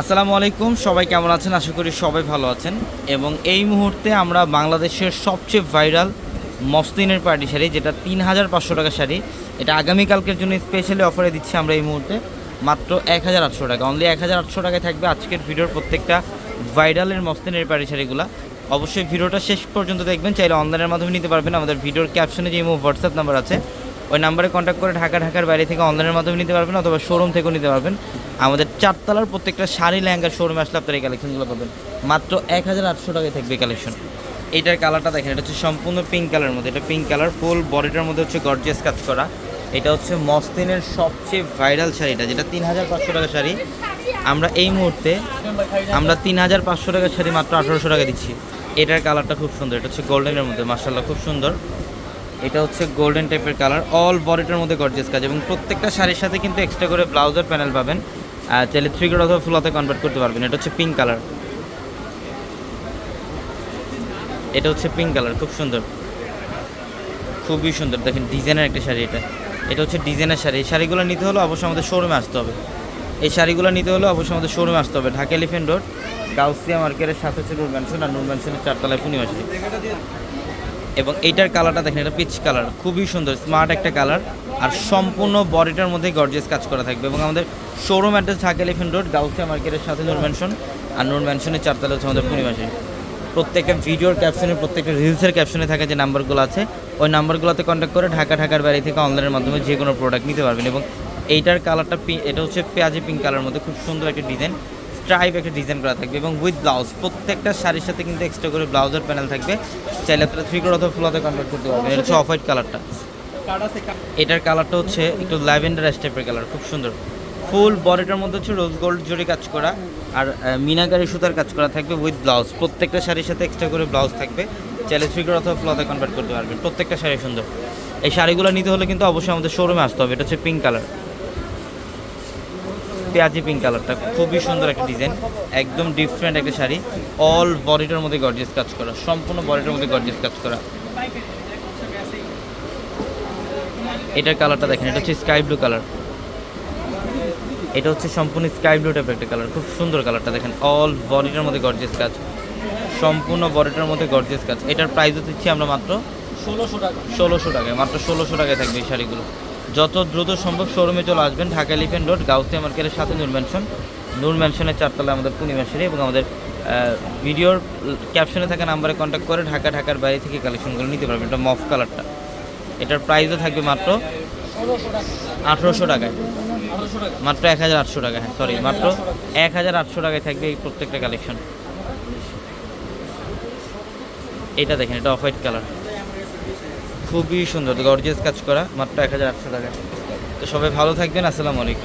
আসসালামু আলাইকুম, সবাই কেমন আছেন? আশা করি সবাই ভালো আছেন। এবং এই মুহূর্তে আমরা বাংলাদেশের সবচেয়ে ভাইরাল মসলিনের পার্টি শাড়ি, যেটা তিন হাজার পাঁচশো টাকা শাড়ি, এটা আগামীকালকের জন্য স্পেশালি অফারে দিচ্ছি আমরা এই মুহূর্তে, মাত্র এক হাজার আটশো টাকা। অনলি এক হাজার আটশো টাকায় থাকবে আজকের ভিডিওর প্রত্যেকটা ভাইরালের মসলিনের পার্টি শাড়িগুলো। অবশ্যই ভিডিওটা শেষ পর্যন্ত দেখবেন, চাইলে অনলাইনের মাধ্যমে নিতে পারবেন। আমাদের ভিডিওর ক্যাপশনে যে হোয়াটসঅ্যাপ নাম্বার আছে, ওই নাম্বারে কন্ট্যাক্ট করে ঢাকা, ঢাকার বাইরে থেকে অনলাইনের মাধ্যমে নিতে পারবেন, অথবা শোরুম থেকেও নিতে পারবেন। আমাদের চারতলার প্রত্যেকটা শাড়ি লেহেঙ্গার শোরুমে আসলে আপনার এই কালেকশনগুলো পাবেন। মাত্র এক হাজার আটশো টাকায় থাকবে কালেকশন এইটার কালারটা দেখেন, এটা হচ্ছে সম্পূর্ণ পিঙ্ক কালারের মধ্যে। এটা পিঙ্ক কালার ফুল বডিটার মধ্যে হচ্ছে গর্জিয়াস কাজ করা। এটা হচ্ছে মস্তিনের সবচেয়ে ভাইরাল শাড়িটা যেটা তিন হাজার পাঁচশো টাকা শাড়ি। আমরা এই মুহূর্তে, আমরা তিন হাজার পাঁচশো টাকার শাড়ি মাত্র আঠারোশো টাকা দিচ্ছি। এটার কালারটা খুব সুন্দর, এটা হচ্ছে গোল্ডেনের মধ্যে মার্শাল্লাহ খুব সুন্দর। এটা হচ্ছে গোল্ডেন টাইপের কালার অল বডিটার মধ্যে গর্জিয়াস কাজ এবং প্রত্যেকটা শাড়ির সাথে কিন্তু এক্সট্রা করে ব্লাউজের প্যানেল পাবেন। চাইলে থ্রি কোড অথবা ফুলাতে কনভার্ট করতে পারবেন। এটা হচ্ছে পিঙ্ক কালার এটা হচ্ছে পিঙ্ক কালার খুব সুন্দর। খুবই সুন্দর। দেখেন ডিজাইনের একটা শাড়ি এটা। এটা হচ্ছে ডিজাইনের শাড়ি। এই শাড়িগুলো নিতে হলে অবশ্যই আমাদের শোরুমে আসতে হবে। এই শাড়িগুলো নিতে হলে অবশ্যই আমাদের শোরুমে আসতে হবে। ঢাকা এলিফেন্ট রোড গাউসিয়া মার্কেটের সাথে হচ্ছে নূর আর নূর ম্যানশনের চারতলায় পূর্ণিমা শাড়ি। এবং এইটার কালারটা দেখেন, এটা পিচ কালার, খুবই সুন্দর, স্মার্ট একটা কালার, আর সম্পূর্ণ বডিটার মধ্যে গর্জিয়াস কাজ করা থাকবে এবং আমাদের showroom address Dhaka elephant road, Gausia মার্কেটের সাথে নূর ম্যানশন আর নূর ম্যানশনের চারতলা হচ্ছে আমাদের পূর্ণিমা শাড়ি প্রত্যেকটা ভিডিওর ক্যাপশনে প্রত্যেকটা রিলসের ক্যাপশনে থাকা যে নাম্বারগুলো আছে, ওই নাম্বারগুলোতে কন্ট্যাক্ট করে ঢাকা, ঢাকার বাড়ি থেকে অনলাইনের মাধ্যমে যে কোনো প্রোডাক্ট নিতে পারবেন এবং এইটার কালারটা এটা হচ্ছে পেঁয়াজি পিঙ্ক কালার মধ্যে, খুব সুন্দর একটা ডিজাইন স্ট্রাইপ একটা ডিজাইন করা থাকবে এবং উইথ ব্লাউজ প্রত্যেকটা শাড়ির সাথে কিন্তু এক্সট্রা করে ব্লাউজের প্যানেল থাকবে। চাইলে আপনারা থ্রি কোড অথবা ফুলাতে কনভার্ট করতে পারবেন। এটা হচ্ছে অফ হোয়াইট কালারটা এটার কালারটা হচ্ছে একটু ল্যাভেন্ডার টাইপের কালার খুব সুন্দর। ফুল বডিটার মধ্যে হচ্ছে রোজ গোল্ড জরি কাজ করা। আর মিনাকারি সুতার কাজ করা থাকবে উইথ ব্লাউজ প্রত্যেকটা শাড়ির সাথে এক্সট্রা করে ব্লাউজ থাকবে। চাইলে থ্রি কোড অথবা ফ্লোতে কনভার্ট করতে পারবেন। প্রত্যেকটা শাড়ি সুন্দর। এই শাড়িগুলো নিতে হলে কিন্তু অবশ্যই আমাদের শোরুমে আসতে হবে। এটা হচ্ছে পিঙ্ক কালার পেঁয়াজি পিঙ্ক কালারটা খুবই সুন্দর একটা ডিজাইন একদম ডিফারেন্ট একটা শাড়ি। অল বডিটার মধ্যে গর্জিয়াস কাজ করা, সম্পূর্ণ বডিটার মধ্যে গর্জিয়াস কাজ করা। এটার কালারটা দেখেন, এটা হচ্ছে স্কাই ব্লু কালার এটা হচ্ছে সম্পূর্ণ স্কাই ব্লু টাইপের একটা কালার খুব সুন্দর কালারটা দেখেন। অল বডিটার মধ্যে গর্জিয়াস কাজ। সম্পূর্ণ বডিটার মধ্যে গর্জিয়াস কাজ। এটার প্রাইসও দিচ্ছি আমরা মাত্র ষোলোশো টাকা। ষোলোশো টাকায়, মাত্র ষোলোশো টাকায় থাকবে এই শাড়িগুলো। যত দ্রুত সম্ভব শোরুমে চলে আসবেন। ঢাকা এলিফেন্ট রোড গাউসিয়া মার্কেটের সাথে নূর ম্যানশন। নূর ম্যানশনের চারতলা আমাদের পূর্ণিমা শাড়ি এবং আমাদের ভিডিওর ক্যাপশনে থাকা নাম্বারে কন্ট্যাক্ট করে ঢাকা, ঢাকার বাইরে থেকে কালেকশনগুলো নিতে পারবেন। এটা মফ কালারটা এটার প্রাইসও থাকবে মাত্র আঠেরোশো টাকায়। মাত্র এক হাজার আটশো টাকা হ্যাঁ সরি মাত্র এক হাজার আটশো টাকায় থাকবে এই প্রত্যেকটা কালেকশন এটা দেখেন, এটা অফ হোয়াইট কালার খুবই সুন্দর। গর্জিয়াস কাজ করা, মাত্র এক হাজার আটশো টাকা। তো সবাই ভালো থাকবেন, আসসালামু আলাইকুম।